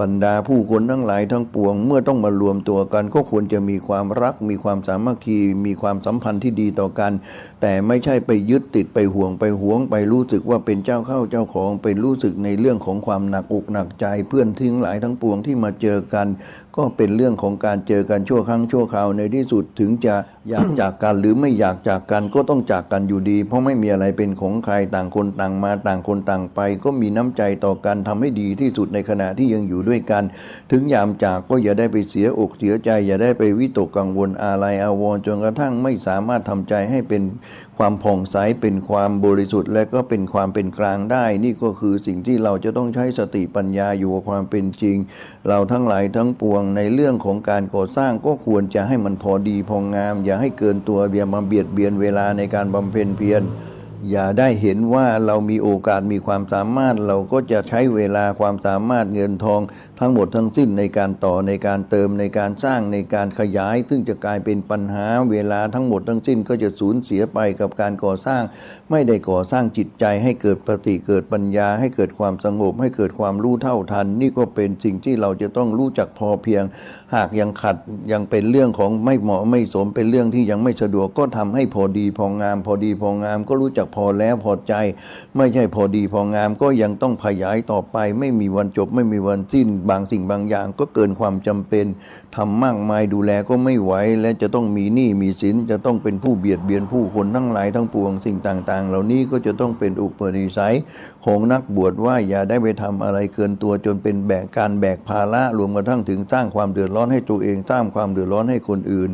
บรรดาผู้คนทั้งหลายทั้งปวง เมื่อต้องมารวมตัวกัน ก็ควรจะมีความรัก มีความสามัคคีมีความสัมพันธ์ที่ดีต่อกัน แต่ไม่ใช่ไปยึดติดไปห่วงไปหวง ไปรู้สึกว่าเป็นเจ้าเข้าเจ้าของไปรู้สึกในเรื่องของความหนักอกหนักใจ เพื่อนทิ้งหลายทั้งปวงที่มาเจอกัน ก็เป็นเรื่องของการเจอกันชั่วครั้งชั่วคราวในที่สุดถึงจะอยากจากกันหรือไม่อยากจากกันก็ต้องจากกันอยู่ดี เพราะไม่มีอะไรเป็นของใครต่างคนต่างมาต่างคนต่างไป ก็มีน้ำใจต่อกันทำให้ดีที่สุดในขณะที่ยังอยู่ด้วยกัน ถึงยามจากก็อย่าได้ไปเสียอกเสียใจ อย่าได้ไปวิตกกังวลอาลัยอาวรจนกระทั่งไม่สามารถทำใจให้เป็นความผ่องใสเป็นความบริสุทธิ์ และก็เป็นความเป็นกลางได้ นี่ก็คือสิ่งที่เราจะต้องใช้สติปัญญาอยู่กับความเป็นจริง เราทั้งหลายทั้งปวงในเรื่องของการก่อสร้างก็ควรจะให้มันพอดีพองาม อย่าให้เกินตัวอย่ามาเบียดเบียนเวลาในการบำเพ็ญเพียร อย่าได้เห็นว่าเรามีโอกาสมีความสามารถ เราก็จะใช้เวลาความสามารถเงินทองทั้งหมดทั้งสิ้นในการต่อในการเติมในการสร้างในการขยาย ซึ่งจะกลายเป็นปัญหาเวลาทั้งหมดทั้งสิ้นก็จะสูญเสียไปกับการก่อสร้าง ไม่ได้ก่อสร้างจิตใจให้เกิดปฏิเกิดปัญญา ให้เกิดความสงบ ให้เกิดความรู้เท่าทัน นี่ก็เป็นสิ่งที่เราจะต้องรู้จักพอเพียง หากยังขัดยังเป็นเรื่องของไม่เหมาะไม่สมเป็นเรื่องที่ยังไม่สะดวกก็ทำให้พอดีพองาม พอดีพองามก็รู้จักพอแล้วพอใจ ไม่ใช่พอดีพองาม ก็ยังต้องขยายต่อไป ไม่มีวันจบ ไม่มีวันสิ้น บางสิ่งบางอย่าง ก็เกินความจำเป็นทำมากมายดูแลก็ไม่ไหวและจะต้องมีหนี้มีสินจะต้องเป็นผู้เบียดเบียนผู้คนทั้งหลายทั้งปวงสิ่งต่าง ๆ เหล่านี้ก็จะต้องเป็นอุปนิสัยของนักบวชว่าอย่าได้ไปทำอะไรเกินตัวจนเป็นแบกการแบกภาระรวมกระทั่งถึงสร้างความเดือดร้อนให้ตัวเองสร้างความเดือดร้อนให้คนอื่น